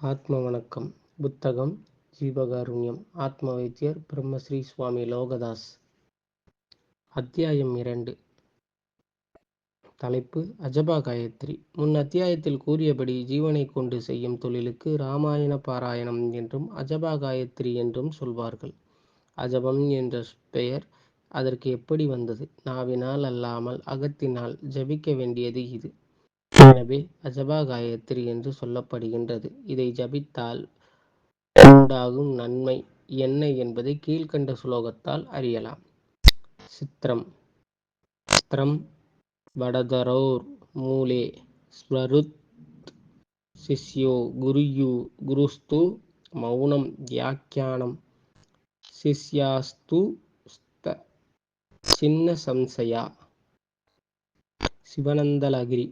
ஆத்ம வணக்கம் புத்தகம் ஜீவகாருண்யம் ஆத்ம வைத்தியர் பிரம்மஸ்ரீ சுவாமி லோகதாஸ். அத்தியாயம் இரண்டு. தலைப்பு அஜபா காயத்ரி முன் அத்தியாயத்தில் கூறியபடி ஜீவனை கொண்டு செய்யும் தொழிலுக்கு ராமாயண பாராயணம் என்றும் அஜபா காயத்ரி என்றும் சொல்வார்கள். அஜபம் என்ற பெயர் அதற்கு எப்படி வந்தது? நாவினால் அல்லாமல் அகத்தினால் ஜபிக்க வேண்டியது இது. எனவே அஜபா காயத்ரி என்று சொல்லப்படுகின்றது. இதை ஜபித்தால் உண்டாகும் நன்மை என்ன என்பதை கீழ்கண்ட சுலோகத்தால் அறியலாம். சித்திரம். ஸ்திரம் வடதரோர் மூலே ஸ்மருத் சிஷ்யோ குருயு குருஸ்து மௌனம் வியாக்கியானம். சிஷ்யாஸ்து ஸ்த சின்ன சம்சயா. சிவனந்தலகிரி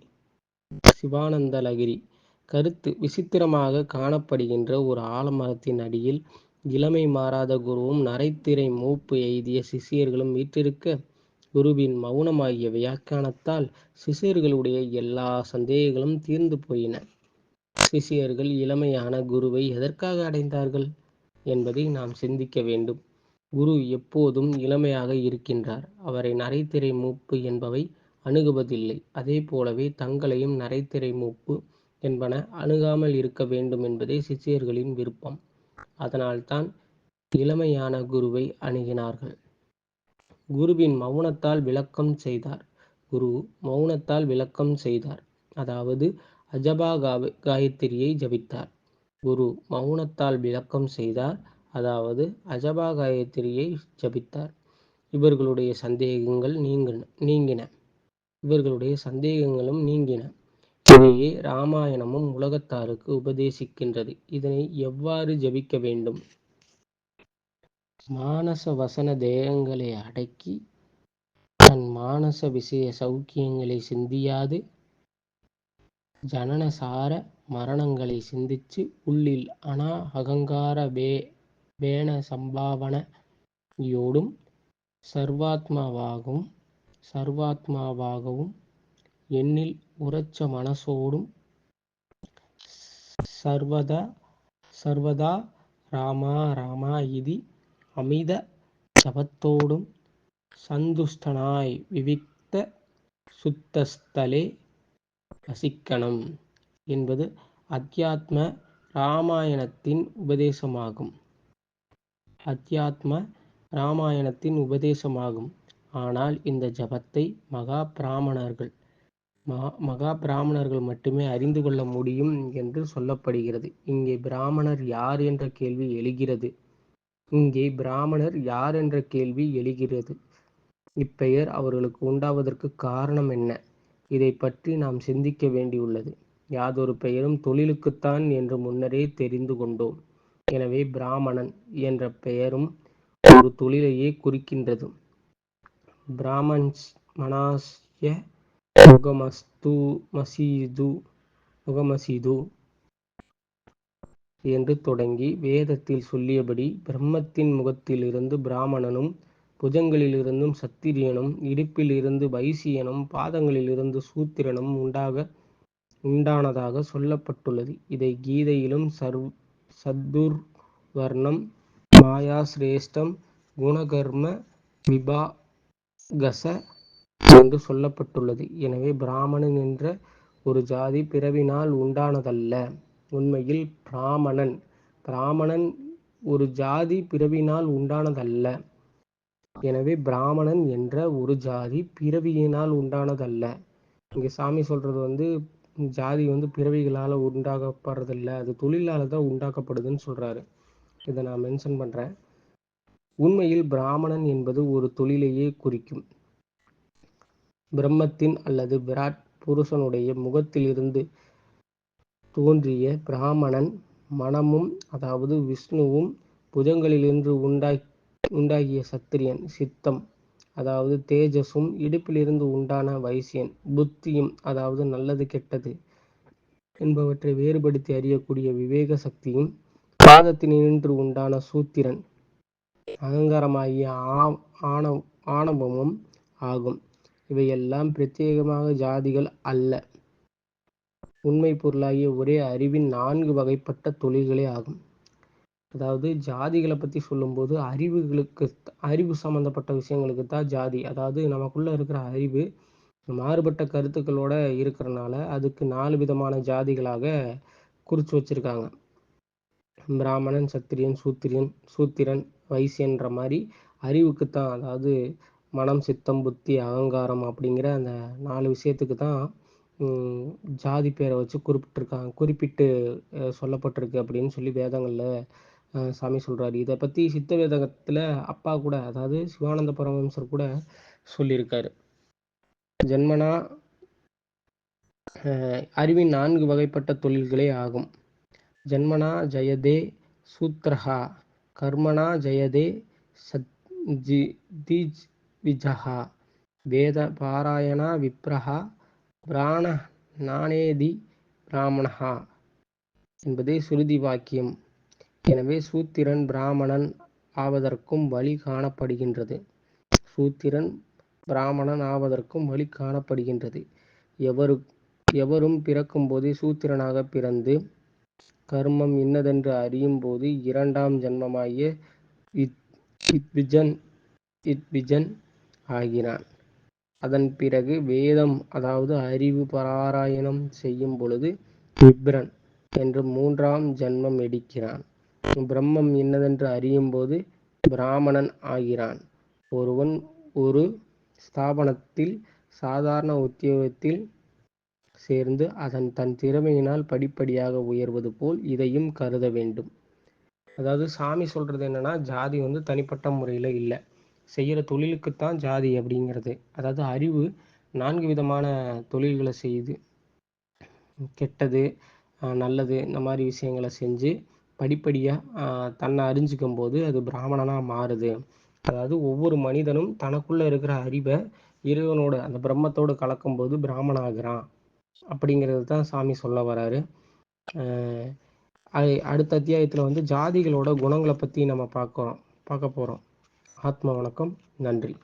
சிவானந்தலகிரி. கருத்து விசித்திரமாக காணப்படுகின்ற ஒரு ஆலமரத்தின் அடியில் இளமை மாறாத குருவும் நரைத்திரை மூப்பு எய்திய சிஷியர்களும் வீற்றிருக்க குருவின் மௌனமாகிய வியாக்கியானத்தால் சிஷியர்களுடைய எல்லா சந்தேகங்களும் தீர்ந்து போயின. சிஷியர்கள் இளமையான குருவை எதற்காக அடைந்தார்கள் என்பதை நாம் சிந்திக்க வேண்டும். குரு எப்போதும் இளமையாக இருக்கின்றார். அவரை நரைத்திரை மூப்பு என்பவை அணுகுவதில்லை. அதே போலவே தங்களையும் நரைத்திரை மூப்பு என்பன அணுகாமல் இருக்க வேண்டும் என்பதே சிஷியர்களின் விருப்பம். அதனால்தான் இளமையான குருவை அணுகினார்கள். குருவின் மௌனத்தால் விளக்கம் செய்தார். குரு மௌனத்தால் விளக்கம் செய்தார். அதாவது அஜபா காயத்திரியை ஜபித்தார். குரு மௌனத்தால் விளக்கம் செய்தார். அதாவது அஜபா காயத்திரியை ஜபித்தார். இவர்களுடைய சந்தேகங்கள் நீங்கின நீங்கின. இவர்களுடைய சந்தேகங்களும் நீங்கின. இதையே ராமாயணமும் உலகத்தாருக்கு உபதேசிக்கின்றது. இதனை எவ்வாறு ஜபிக்க வேண்டும்? மானச வசன தேகங்களை அடக்கி தன் மானச விஷய சௌக்கியங்களை சிந்தியாது. ஜனனசார மரணங்களை சிந்திச்சு உள்ளில் அனா அகங்கார வே வேண சம்பாவனையோடும் சர்வாத்மாவாகவும் சர்வாத்மாவாகவும் என்னில் உரச்ச மனசோடும் சர்வதா சர்வதா ராமா ராமா இதி அமித ஜபத்தோடும் சந்துஷ்டனாய் விவிக்த சுத்தஸ்தலே வசிக்கணும். என்பது அத்தியாத்ம ராமாயணத்தின் உபதேசமாகும். அத்தியாத்ம ராமாயணத்தின் உபதேசமாகும். ஆனால் இந்த ஜபத்தை மகா பிராமணர்கள் மகா பிராமணர்கள் மட்டுமே அறிந்து கொள்ள முடியும் என்று சொல்லப்படுகிறது. இங்கே பிராமணர் யார் என்ற கேள்வி எழுகிறது. இங்கே பிராமணர் யார் என்ற கேள்வி எழுகிறது. இப்பெயர் அவர்களுக்கு உண்டாவதற்கு காரணம் என்ன? இதை பற்றி நாம் சிந்திக்க வேண்டியுள்ளது. யாதொரு பெயரும் தொழிலுக்குத்தான் என்று முன்னரே தெரிந்து கொண்டோம். எனவே பிராமணன் என்ற பெயரும் ஒரு தொழிலையே குறிக்கின்றது. பிராமன்ஸ் மனாஸ்ய முகமஸ்து மசீது முகமசீது என்று தொடங்கி வேதத்தில் சொல்லியபடி பிரம்மத்தின் முகத்திலிருந்து பிராமணனும் புஜங்களிலிருந்தும் சத்திரியனும் இடுப்பிலிருந்து வைசியனும் பாதங்களிலிருந்து சூத்திரனும் உண்டாக உண்டானதாக சொல்லப்பட்டுள்ளது. இதை கீதையிலும் சர்வ் சத்துர் வர்ணம் மாயா சிரேஷ்டம் குணகர்ம கச என்று சொல்லப்பட்டுள்ளது. எனவே பிராமணன் என்ற ஒரு ஜாதி பிறவினால் உண்டானதல்ல. உண்மையில் பிராமணன் பிராமணன் ஒரு ஜாதி பிறவினால் உண்டானதல்ல. எனவே பிராமணன் என்ற ஒரு ஜாதி பிறவியினால் உண்டானதல்ல. இங்கே சாமி சொல்றது வந்து ஜாதி வந்து பிறவிகளால் உண்டாக்கப்படுறதில்ல அது தொழிலால் தான் உண்டாக்கப்படுதுன்னு சொல்றாரு. இதை நான் மென்ஷன் பண்றேன். உண்மையில் பிராமணன் என்பது ஒரு தொழிலையே குறிக்கும். பிரம்மத்தின் அல்லது விராட் புருஷனுடைய முகத்திலிருந்து தோன்றிய பிராமணன் மனமும் அதாவது விஷ்ணுவும் புஜங்களிலிருந்து உண்டாய் உண்டாகிய சத்திரியன் சித்தம் அதாவது தேஜஸும் இடுப்பிலிருந்து உண்டான வைசியன் புத்தியும் அதாவது நல்லது கெட்டது என்பவற்றை வேறுபடுத்தி அறியக்கூடிய விவேக சக்தியும் பாதத்தினின்று உண்டான சூத்திரன். அகங்காரமாகிய ஆண ஆணவமும் ஆகும். இவையெல்லாம் பிரத்யேகமாக ஜாதிகள் அல்ல. உண்மை பொருளாகிய ஒரே அறிவின் நான்கு வகைப்பட்ட தொழில்களே ஆகும். அதாவது ஜாதிகளை பற்றி சொல்லும்போது அறிவுகளுக்கு அறிவு சம்மந்தப்பட்ட விஷயங்களுக்கு தான் ஜாதி. அதாவது நமக்குள்ளே இருக்கிற அறிவு மாறுபட்ட கருத்துக்களோட இருக்கிறனால அதுக்கு நாலு விதமான ஜாதிகளாக குறித்து வச்சுருக்காங்க. பிராமணன் சத்திரியன் சூத்திரியன் சூத்திரன் வைசியன்ற மாதிரி அறிவுக்கு தான் அதாவது மனம் சித்தம் புத்தி அகங்காரம் அப்படிங்கிற அந்த நாலு விஷயத்துக்கு தான் ஜாதி பேரை வச்சு குறிப்பிட்டிருக்காங்க. குறிப்பிட்டு சொல்லப்பட்டிருக்கு அப்படின்னு சொல்லி வேதங்களில் சாமி சொல்கிறாரு இதை பற்றி சித்த வேதகத்தில் அப்பா கூட அதாவது சிவானந்த பரமஹம்சர் கூட சொல்லியிருக்காரு. ஜென்மனா அறிவின் நான்கு வகைப்பட்ட தொழில்களே ஆகும். ஜன்மனா ஜயதே சூத்ரஹா கர்மனா ஜயதே சத் ஜி தீஜ் விஜஹா வேத பாராயணா விப்ரஹா பிராண நானேதி பிராமணஹா என்பதே சுருதி வாக்கியம். எனவே சூத்திரன் பிராமணன் ஆவதற்கும் வழி காணப்படுகின்றது. சூத்திரன் பிராமணன் ஆவதற்கும் வழி காணப்படுகின்றது. எவரு எவரும் பிறக்கும்போதே சூத்திரனாக பிறந்து கர்மம் இன்னதென்று அறியும் போது இரண்டாம் ஜன்மமாகிய இத்விஜன் இத்விஜன் ஆகிறான். அதன் பிறகு வேதம் அதாவது அறிவு பாராயணம் செய்யும் பொழுது விப்ரன் என்று மூன்றாம் ஜன்மம் எடுக்கிறான். பிரம்மம் இன்னதென்று அறியும் போது பிராமணன் ஆகிறான். ஒருவன் ஒரு ஸ்தாபனத்தில் சாதாரண உத்தியோகத்தில் சேர்ந்து அதன் தன் திறமையினால் படிப்படியாக உயர்வது போல் இதையும் கருத வேண்டும். அதாவது சாமி சொல்கிறது என்னென்னா ஜாதி வந்து தனிப்பட்ட முறையில் இல்லை. செய்கிற தொழிலுக்குத்தான் ஜாதி அப்படிங்கிறது. அதாவது அறிவு நான்கு விதமான தொழில்களை செய்யுது கெட்டது நல்லது இந்த மாதிரி விஷயங்களை செஞ்சு படிப்படியாக தன்னை அறிஞ்சிக்கும் போது அது பிராமணனாக மாறுது. அதாவது ஒவ்வொரு மனிதனும் தனக்குள்ளே இருக்கிற அறிவை இறைவனோட அந்த பிரம்மத்தோடு கலக்கும்போது பிராமணாகிறான். அப்படிங்கிறது தான் சாமி சொல்ல வராரு. அடுத்த அத்தியாயத்தில் வந்து ஜாதிகளோட குணங்களை பற்றி நம்ம பார்க்குறோம் பார்க்க போகிறோம் ஆத்ம வணக்கம் நன்றி.